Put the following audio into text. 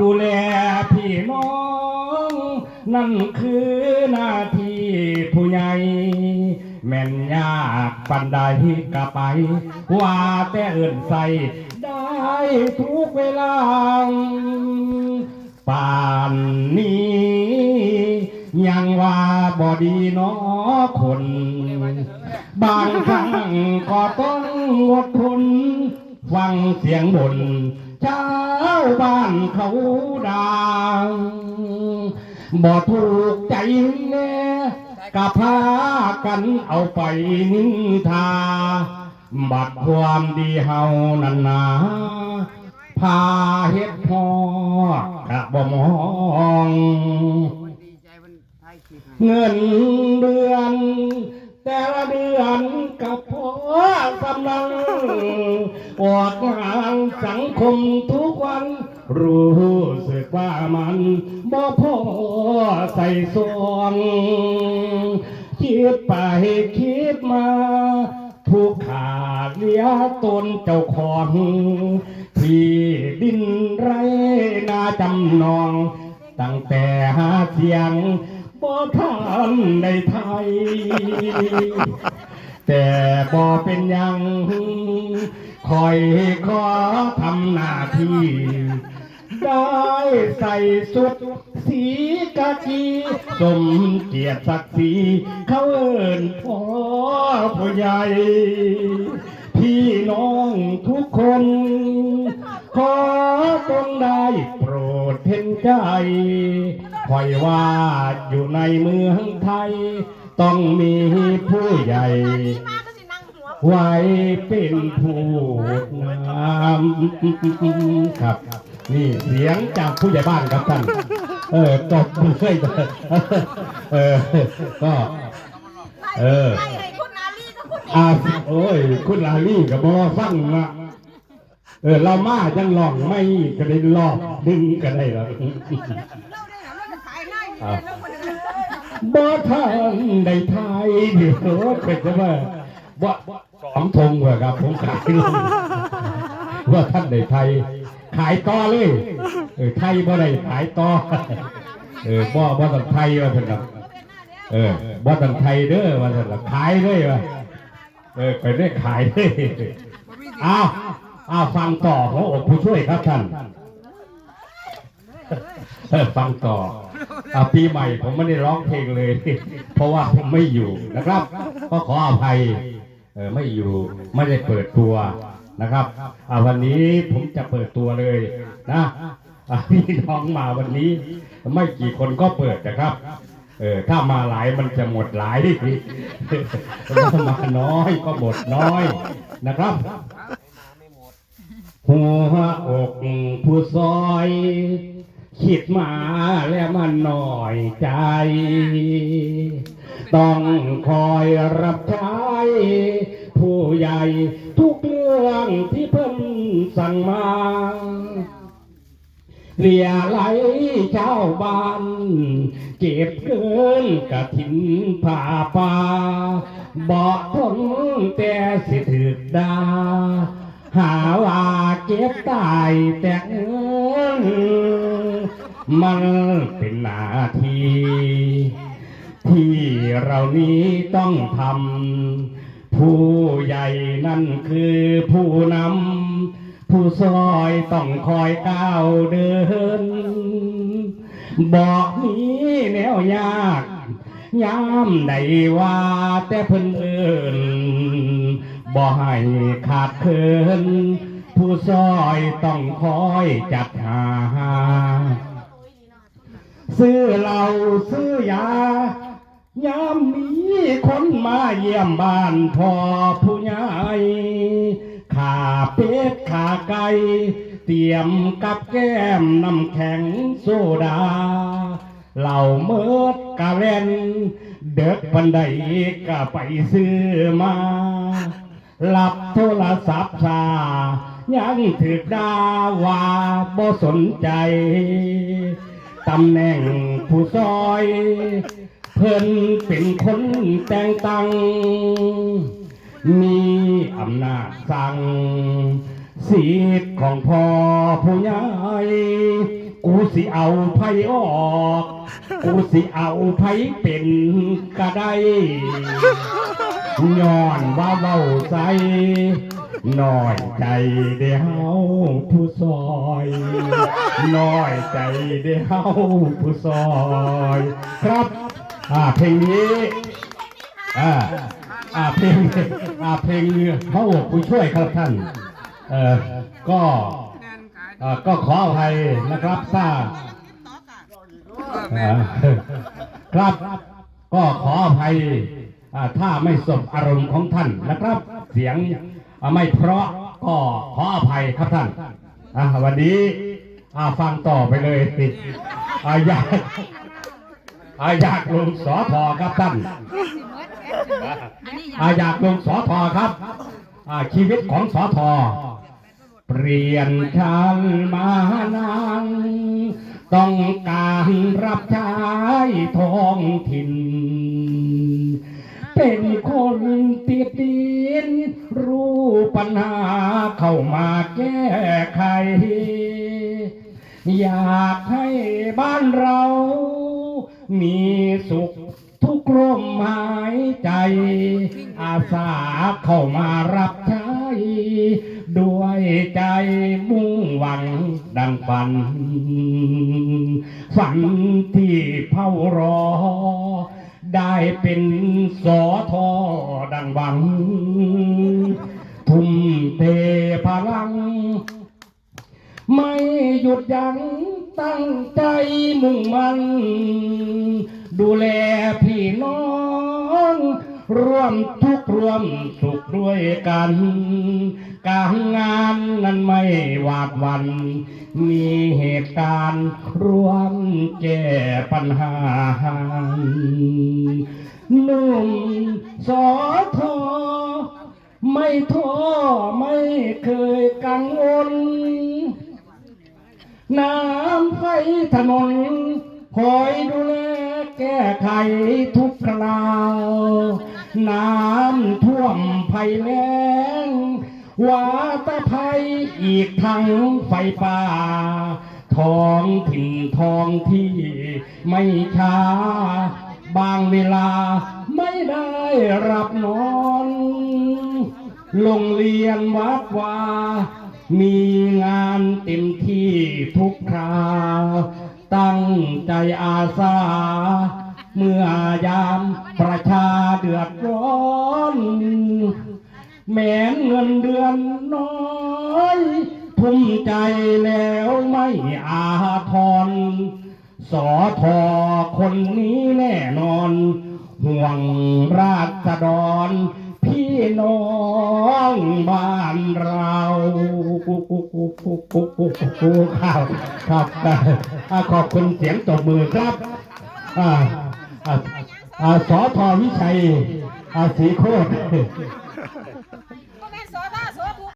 ดูแลพี่น้อง นั่นคือหน้าที่ผู้ใหญ่ แม่นยากปันใดก็ไป ว่าแต่เอื่นใส่ได้ทุกเวลาป่านนี้ ยังว่าบอดีนาะคน บางครั้งก็ต้องอดทนฟังเสียงบ่น เจ้าบ้านเขาด่าบ่ถูกใจแน่กะพากันเอาไปนินทา บัดความดีเฮานันนาพาเฮ็ดพอกะบ่มองเงินเดือน แต่ละเดือนกับพ่อสำนัง ออกงานสังคมทุกวัน รู้สึกว่ามันบ่พอใส่ซองคิดไปคิดมาทุกขาดเลียตนเจ้าของที่ดินไรนาจำนอง ตั้งแต่หาเสียงบ่ทันในไทย แต่บ่เป็นยังคอยขอทำหน้าที่ ได้ใส่สุดสีกากีสมเกียรติศักดิ์ศรีเขาเอินพ่อผู้ใหญ่พี่น้องทุกคน ขอจงได้โปรดเห็นใจ คอยว่าอยู่ในเมืองไทย ต้องมีผู้ใหญ่มาก็สินั่งหัวไว้เป็นผู้นำครับ นี่เสียงจากผู้ใหญ่บ้านครับท่านเออตบมือให้เออก็เออคุณอาลีก็คุณเออาโอ้ย คุณลาลี่กับบอฟังละเออเรามาจังลองไม่ก็ได้ลอกดึงก็ได้แล้ว บ่ทันได้ทายเดี๋ยวเป็นจะว่าว่าสองทงว่ะครับผมขายลงว่าท่านได้ไทย ขายต่อเลยเออไทยบ่ได้ขายต่อเออบ่บ่ต้องไทยว่าท่านครับเออบ่ต้องไทยเด้อว่าท่านครับขายเลยว่ะเออไปได้ขายเลยอ้าวอ้าวฟังต่อของอกผู้ช่วยครับท่านเออฟังต่อ อาปีใหม่ผมไม่ได้ร้องเพลงเลย เพราะว่าผมไม่อยู่นะครับ ก็ขออภัยเออไม่อยู่ไม่ได้เปิดตัวนะครับอ่าวันนี้ผมจะเปิดตัวเลยนะอ่าพี่น้องมาวันนี้ ไม่กี่คนก็เปิดนะครับเออถ้ามาหลายมันจะหมดหลายถ้ามาน้อยก็หมดน้อยนะครับหัวอกผู้ซอย คิดมาแล้วมันหน่อยใจ ต้องคอยรับใช้ผู้ใหญ่ทุกเรื่องที่เพิ่นสั่งมาเรียไหลเจ้าบ้าน เก็บเกินกะถินผ่าป่าบ่ทนแต่สิถึกดา หาว่าเก็บตายแต่เงิน มันเป็นหน้าที่ที่เรานี้ต้องทำผู้ใหญ่นั่นคือผู้นำผู้ซอยต้องคอยก้าวเดิน บอกนี้แนวยากยามใดว่าแต่เพิ่นเอินบ่ให้ขาดเคินผู้ซอยต้องคอยจัดหา ซื้อเหล้าซื้อยายามมีคนมาเยี่ยมบ้านพ่อผู้ใหญ่ขาเป็ดขาไก่เตรียมกับแก้มน้ำแข็งโซดาเหล่าเมิดกะเล่น เด็กปันใดก็ไปซื้อมาหลับโทรศัพท์ชายังถึกดาว่าบ่สนใจ ตำแหน่งผู้ซอย เพิ่นเป็นคนแต่งตั้ง มีอำนาจสั่งสิทธิ์ของพ่อผู้ใหญ่กูสิเอาไผออก กูสิเอาไผเป็นกระไดย้อนว่าเบาใจ น้อยใจเดียวผู้ซอยน้อยใจเดียวผู้ซอย ครับอ่าเพลงนี้อ่าอ่าเพลงอ่าเพลงเขาผู้ช่วยครับท่านเอ่อก็เอ่อก็ขออภัยนะครับถ้าแม่อ่าครับก็ขออภัยถ้าไม่สบอารมณ์ของท่านนะครับ เสียง ไม่เพราะก็ขออภัยครับท่านอ่าวันนี้อ่าฟังต่อไปเลยอ่าอยากอาอยากลงสอทอครับท่านอาอยากลงสอทอครับอาชีวิตของสอทอเปลี่ยนชันมานานต้องการรับใช้ท้องถิ่น เป็นคนติดดิน รู้ปัญหาเข้ามาแก้ไข อยากให้บ้านเรา มีสุขทุกลมหายใจ อาสาเข้ามารับใช้ด้วยใจมุ่งหวังดังฝัน ฝันที่เผารอ เป็นสอทอดังหวัง ทุ่มเทพลัง ไม่หยุดยั้งตั้งใจมุ่งมัน ดูแลพี่น้อง ร่วมทุกข์ร่วมสุขด้วยกัน การงานนั้นไม่หวาดวัน มีเหตุการณ์ร่วมแก้ปัญหาหนุ่มสอทอไม่ท้อไม่เคยกังวล น้ำไฟถนนคอยดูแลแก้ไขทุกคราว น้ำท่วมภัยแล้งวาตภัยอีกทั้งไฟป่า ท้องถิ่นท้องที่ไม่ช้า บางเวลาไม่ได้รับนอนโรงเรียนวัดวา มีงานเต็มที่ทุกครา ตั้งใจอาสา เมื่อยามประชาเดือดร้อนแม้นเงินเดือนน้อยทุ่มใจแล้วไม่อาทรสอทอคนนี้แน่นอน ห่วงราษฎรพี่น้องบ้านเราครับครับขอบคุณเสียงตบมือครับอ่า สอทอวิชัยอ่าสีโคตร